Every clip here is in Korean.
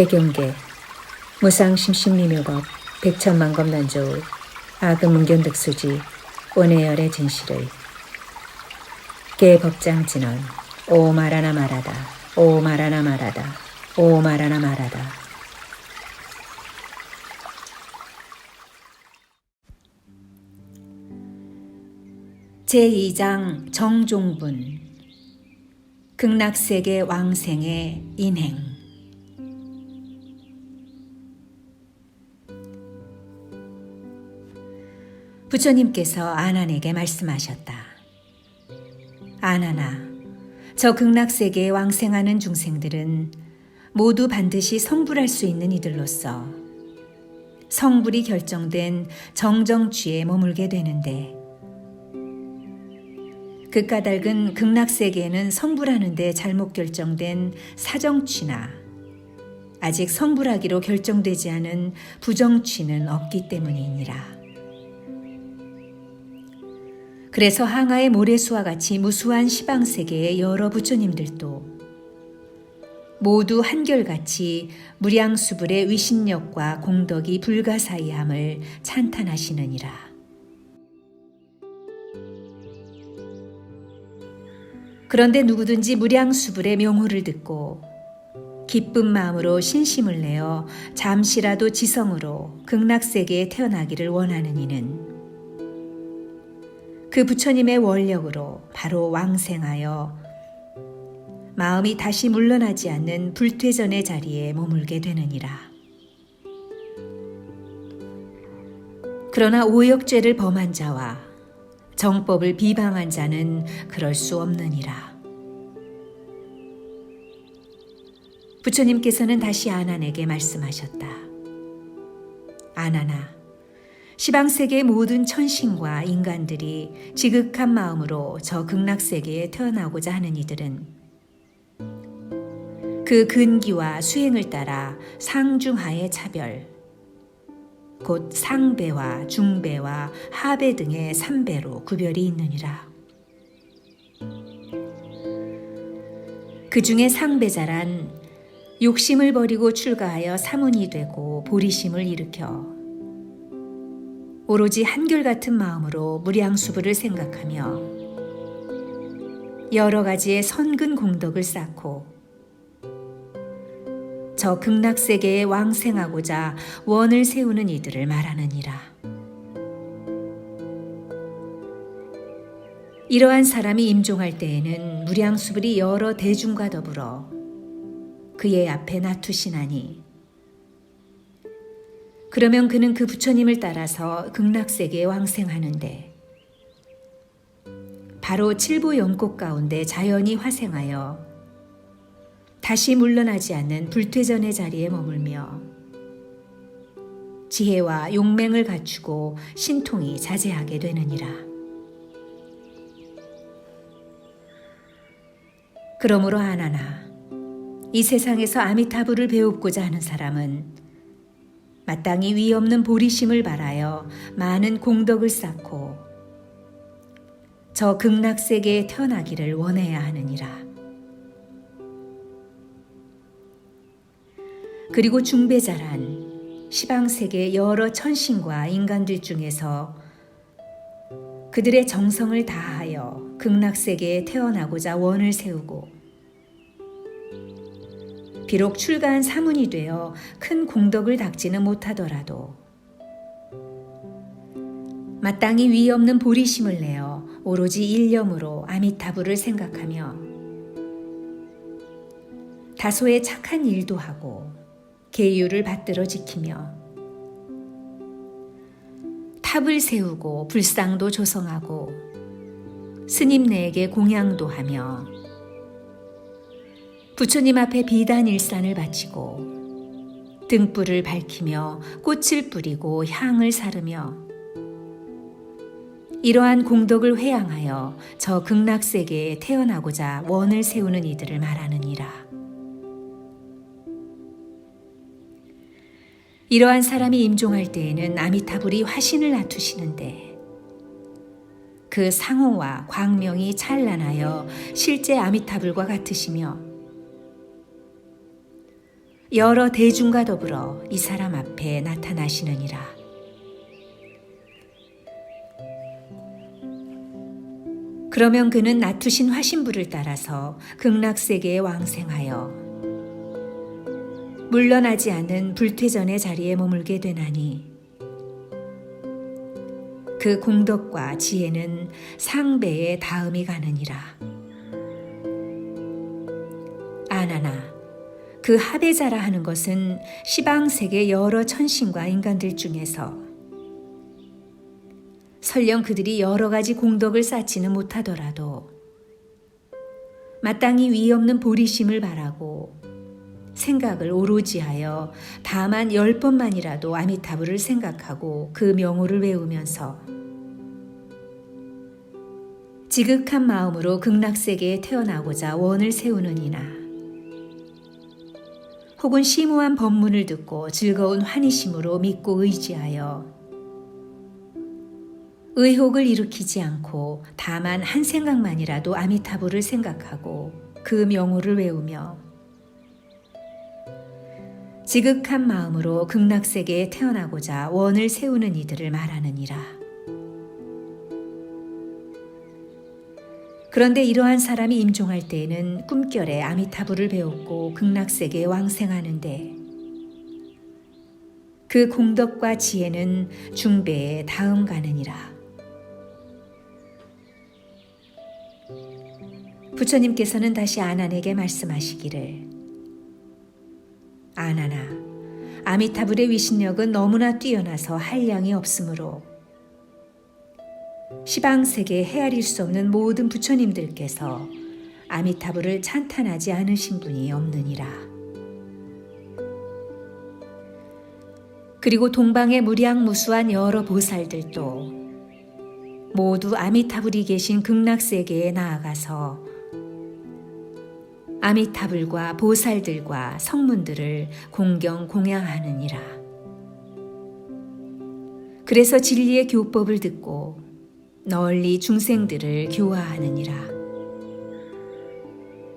개경계 무상심심미묘법 백천만검 난조우 아금문견득수지 원해열의 진실의 개법장 진언 오 말하나 말하다 오 말하나 말하다 오 말하나 말하다. 제2장 정종분 극락세계 왕생의 인행 부처님께서 아난에게 말씀하셨다. 아난아, 저 극락세계에 왕생하는 중생들은 모두 반드시 성불할 수 있는 이들로서 성불이 결정된 정정취에 머물게 되는데 그 까닭은 극락세계에는 성불하는데 잘못 결정된 사정취나 아직 성불하기로 결정되지 않은 부정취는 없기 때문이니라. 그래서 항아의 모래수와 같이 무수한 시방 세계의 여러 부처님들도 모두 한결같이 무량수불의 위신력과 공덕이 불가사의함을 찬탄하시느니라. 그런데 누구든지 무량수불의 명호를 듣고 기쁜 마음으로 신심을 내어 잠시라도 지성으로 극락세계에 태어나기를 원하는 이는 그 부처님의 원력으로 바로 왕생하여 마음이 다시 물러나지 않는 불퇴전의 자리에 머물게 되느니라. 그러나 오역죄를 범한 자와 정법을 비방한 자는 그럴 수 없느니라. 부처님께서는 다시 아난에게 말씀하셨다. 아난아, 시방세계의 모든 천신과 인간들이 지극한 마음으로 저 극락세계에 태어나고자 하는 이들은 그 근기와 수행을 따라 상중하의 차별, 곧 상배와 중배와 하배 등의 삼배로 구별이 있느니라. 그 중에 상배자란 욕심을 버리고 출가하여 사문이 되고 보리심을 일으켜 오로지 한결같은 마음으로 무량수부를 생각하며 여러 가지의 선근 공덕을 쌓고 저 극락세계에 왕생하고자 원을 세우는 이들을 말하느니라. 이러한 사람이 임종할 때에는 무량수불이 여러 대중과 더불어 그의 앞에 나투시나니 그러면 그는 그 부처님을 따라서 극락세계에 왕생하는데 바로 칠부 연꽃 가운데 자연히 화생하여 다시 물러나지 않는 불퇴전의 자리에 머물며 지혜와 용맹을 갖추고 신통이 자제하게 되느니라. 그러므로 아나나 이 세상에서 아미타부를 배우고자 하는 사람은 마땅히 위 없는 보리심을 바라여 많은 공덕을 쌓고 저 극락세계에 태어나기를 원해야 하느니라. 그리고 중배자란 시방세계 여러 천신과 인간들 중에서 그들의 정성을 다하여 극락세계에 태어나고자 원을 세우고 비록 출가한 사문이 되어 큰 공덕을 닦지는 못하더라도 마땅히 위 없는 보리심을 내어 오로지 일념으로 아미타부를 생각하며 다소의 착한 일도 하고 계율을 받들어 지키며 탑을 세우고 불상도 조성하고 스님 네에게 공양도 하며 부처님 앞에 비단 일산을 바치고 등불을 밝히며 꽃을 뿌리고 향을 사르며 이러한 공덕을 회양하여 저 극락세계에 태어나고자 원을 세우는 이들을 말하느니라. 이러한 사람이 임종할 때에는 아미타불이 화신을 낮추시는데 그 상호와 광명이 찬란하여 실제 아미타불과 같으시며 여러 대중과 더불어 이 사람 앞에 나타나시느니라. 그러면 그는 낮추신 화신부를 따라서 극락세계에 왕생하여 물러나지 않은 불퇴전의 자리에 머물게 되나니 그 공덕과 지혜는 상배에 다음이 가느니라. 아나나 그 하배자라 하는 것은 시방 세계 여러 천신과 인간들 중에서 설령 그들이 여러 가지 공덕을 쌓지는 못하더라도 마땅히 위 없는 보리심을 바라고 생각을 오로지 하여 다만 열 번만이라도 아미타부를 생각하고 그 명호를 외우면서 지극한 마음으로 극락세계에 태어나고자 원을 세우는 이나 혹은 심오한 법문을 듣고 즐거운 환희심으로 믿고 의지하여 의혹을 일으키지 않고 다만 한 생각만이라도 아미타부를 생각하고 그 명호를 외우며 지극한 마음으로 극락세계에 태어나고자 원을 세우는 이들을 말하느니라. 그런데 이러한 사람이 임종할 때에는 꿈결에 아미타부를 배웠고 극락세계에 왕생하는데 그 공덕과 지혜는 중배에 다음 가느니라. 부처님께서는 다시 아난에게 말씀하시기를 아나나 아미타불의 위신력은 너무나 뛰어나서 한량이 없으므로 시방 세계에 헤아릴 수 없는 모든 부처님들께서 아미타불을 찬탄하지 않으신 분이 없느니라. 그리고 동방의 무량무수한 여러 보살들도 모두 아미타불이 계신 극락세계에 나아가서 아미타불과 보살들과 성문들을 공경 공양하느니라. 그래서 진리의 교법을 듣고 널리 중생들을 교화하느니라.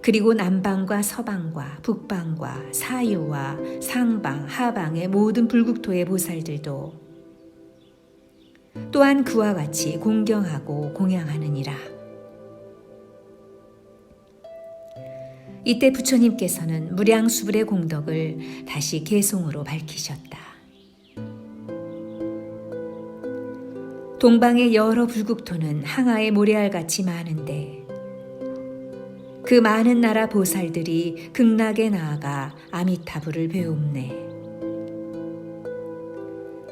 그리고 남방과 서방과 북방과 사유와 상방, 하방의 모든 불국토의 보살들도 또한 그와 같이 공경하고 공양하느니라. 이때 부처님께서는 무량수불의 공덕을 다시 개송으로 밝히셨다. 동방의 여러 불국토는 항아의 모래알같이 많은데 그 많은 나라 보살들이 극락에 나아가 아미타불을 배웁네.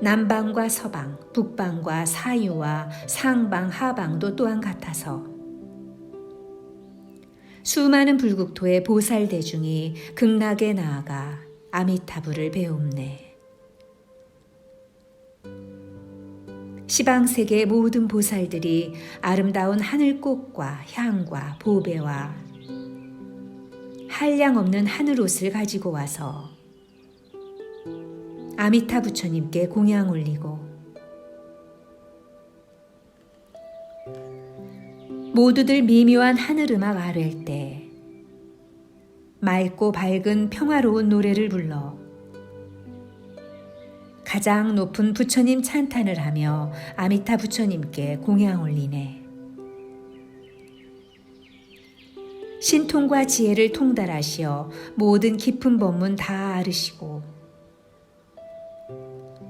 남방과 서방, 북방과 사유와 상방, 하방도 또한 같아서 수많은 불국토의 보살 대중이 극락에 나아가 아미타불을 배웁네. 시방 세계의 모든 보살들이 아름다운 하늘 꽃과 향과 보배와 한량 없는 하늘 옷을 가지고 와서 아미타 부처님께 공양 올리고 모두들 미묘한 하늘 음악 아랠 때 맑고 밝은 평화로운 노래를 불러 가장 높은 부처님 찬탄을 하며 아미타 부처님께 공양 올리네. 신통과 지혜를 통달하시어 모든 깊은 법문 다 아르시고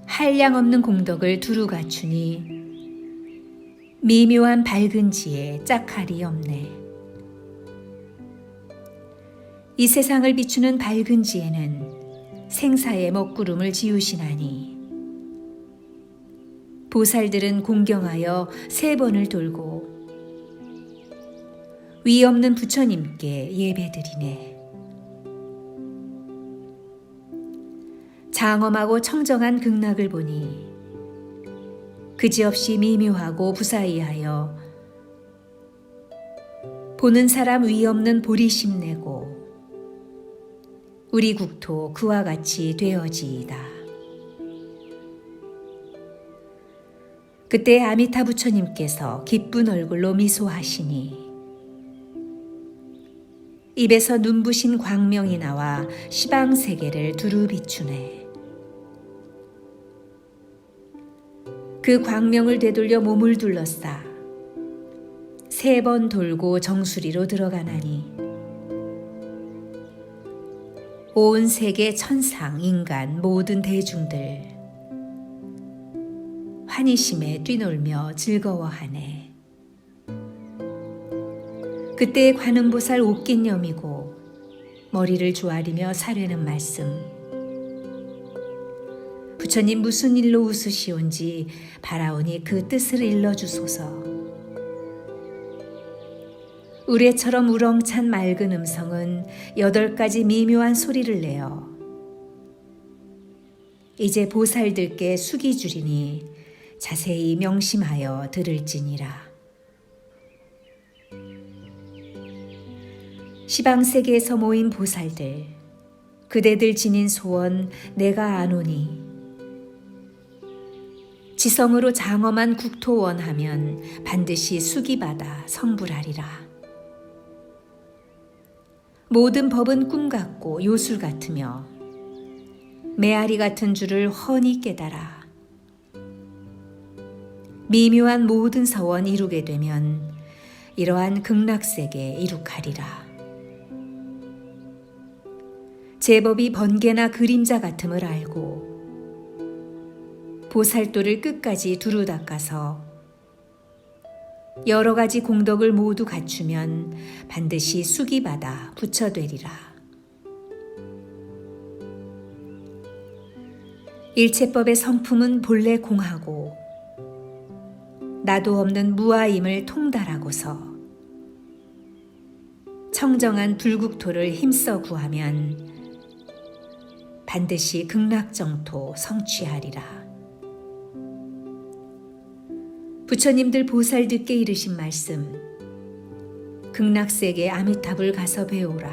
한량 없는 공덕을 두루 갖추니 미묘한 밝은 지혜 짝할이 없네. 이 세상을 비추는 밝은 지혜는 생사의 먹구름을 지우시나니 보살들은 공경하여 세 번을 돌고 위 없는 부처님께 예배드리네. 장엄하고 청정한 극락을 보니 그지없이 미묘하고 부사이하여 보는 사람 위 없는 보리심 내고 우리 국토 그와 같이 되어지이다. 그때 아미타 부처님께서 기쁜 얼굴로 미소하시니 입에서 눈부신 광명이 나와 시방 세계를 두루 비추네. 그 광명을 되돌려 몸을 둘러싸 세 번 돌고 정수리로 들어가나니 온 세계 천상 인간 모든 대중들 환희심에 뛰놀며 즐거워하네. 그때 관음보살 옷깃념이고 머리를 조아리며 사려는 말씀. 부처님 무슨 일로 웃으시온지 바라오니 그 뜻을 일러주소서. 우레처럼 우렁찬 맑은 음성은 여덟 가지 미묘한 소리를 내어 이제 보살들께 숙이 주리니 자세히 명심하여 들을지니라. 시방 세계에서 모인 보살들, 그대들 지닌 소원 내가 아노니 지성으로 장엄한 국토원하면 반드시 수기받아 성불하리라. 모든 법은 꿈 같고 요술 같으며 메아리 같은 줄을 훤히 깨달아 미묘한 모든 서원 이루게 되면 이러한 극락세계 이룩하리라. 제법이 번개나 그림자 같음을 알고 보살도를 끝까지 두루 닦아서 여러 가지 공덕을 모두 갖추면 반드시 수기받아 부처되리라. 일체법의 성품은 본래 공하고 나도 없는 무아임을 통달하고서 청정한 불국토를 힘써 구하면 반드시 극락정토 성취하리라. 부처님들 보살들께 이르신 말씀 극락세계 아미탑을 가서 배우라.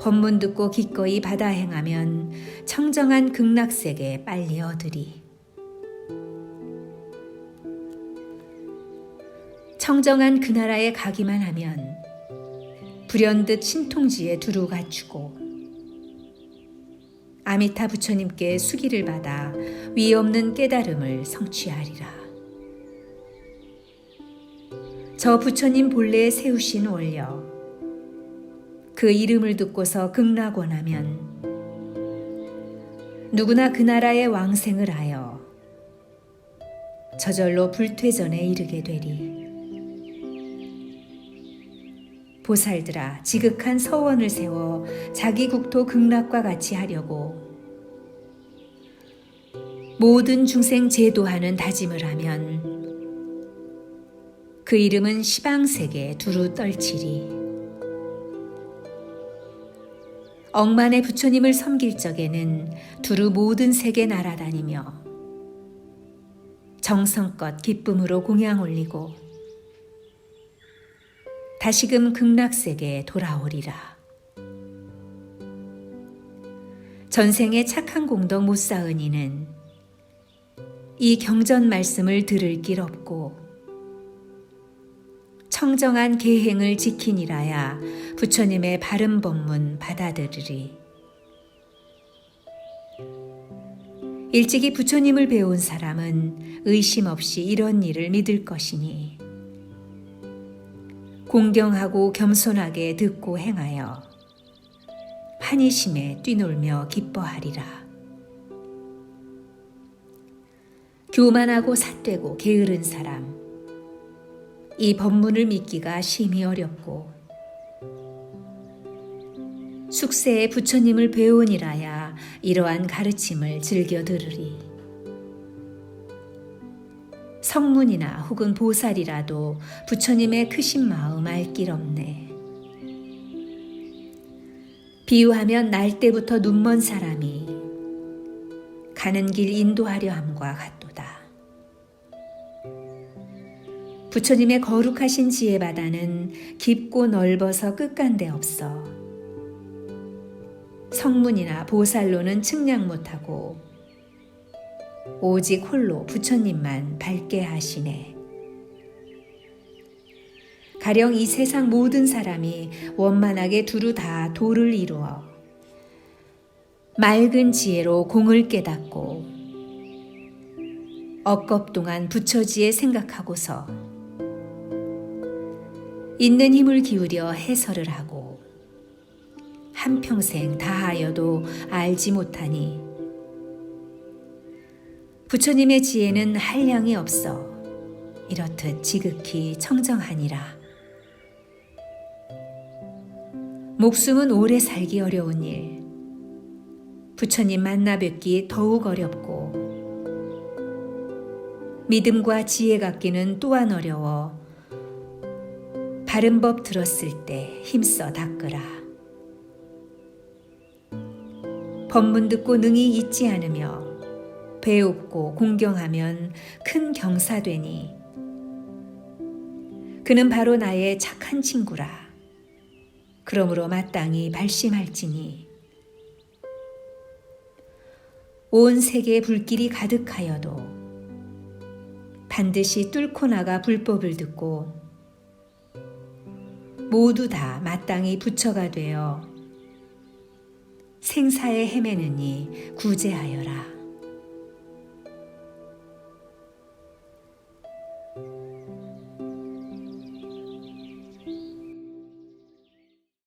법문 듣고 기꺼이 받아 행하면 청정한 극락세계 빨리 얻으리. 청정한 그 나라에 가기만 하면 불현듯 신통지에 두루 갖추고 아미타 부처님께 수기를 받아 위 없는 깨달음을 성취하리라. 저 부처님 본래에 세우신 원려 그 이름을 듣고서 극락원하면 누구나 그 나라의 왕생을 하여 저절로 불퇴전에 이르게 되리. 보살들아 지극한 서원을 세워 자기 국토 극락과 같이 하려고. 모든 중생 제도하는 다짐을 하면 그 이름은 시방세계 두루 떨치리. 억만의 부처님을 섬길 적에는 두루 모든 세계 날아다니며 정성껏 기쁨으로 공양 올리고 다시금 극락세계에 돌아오리라. 전생에 착한 공덕 못 쌓은 이는 이 경전 말씀을 들을 길 없고 청정한 계행을 지키니라야 부처님의 바른 법문 받아들으리. 일찍이 부처님을 배운 사람은 의심 없이 이런 일을 믿을 것이니 공경하고 겸손하게 듣고 행하여 환희심에 뛰놀며 기뻐하리라. 교만하고 삿되고 게으른 사람, 이 법문을 믿기가 심히 어렵고 숙세에 부처님을 배우니라야 이러한 가르침을 즐겨 들으리. 성문이나 혹은 보살이라도 부처님의 크신 마음 알 길 없네. 비유하면 날 때부터 눈먼 사람이 가는 길 인도하려 함과 같도다. 부처님의 거룩하신 지혜 바다는 깊고 넓어서 끝간데 없어. 성문이나 보살로는 측량 못하고 오직 홀로 부처님만 밝게 하시네. 가령 이 세상 모든 사람이 원만하게 두루 다 도를 이루어 맑은 지혜로 공을 깨닫고 억겁 동안 부처지에 생각하고서 있는 힘을 기울여 해설을 하고 한평생 다하여도 알지 못하니 부처님의 지혜는 한량이 없어 이렇듯 지극히 청정하니라. 목숨은 오래 살기 어려운 일. 부처님 만나 뵙기 더욱 어렵고 믿음과 지혜 갖기는 또한 어려워 바른 법 들었을 때 힘써 닦으라. 법문 듣고 능히 잊지 않으며 배웁고 공경하면 큰 경사되니 그는 바로 나의 착한 친구라. 그러므로 마땅히 발심할지니 온 세계에 불길이 가득하여도 반드시 뚫고 나가 불법을 듣고 모두 다 마땅히 부처가 되어 생사에 헤매느니 구제하여라.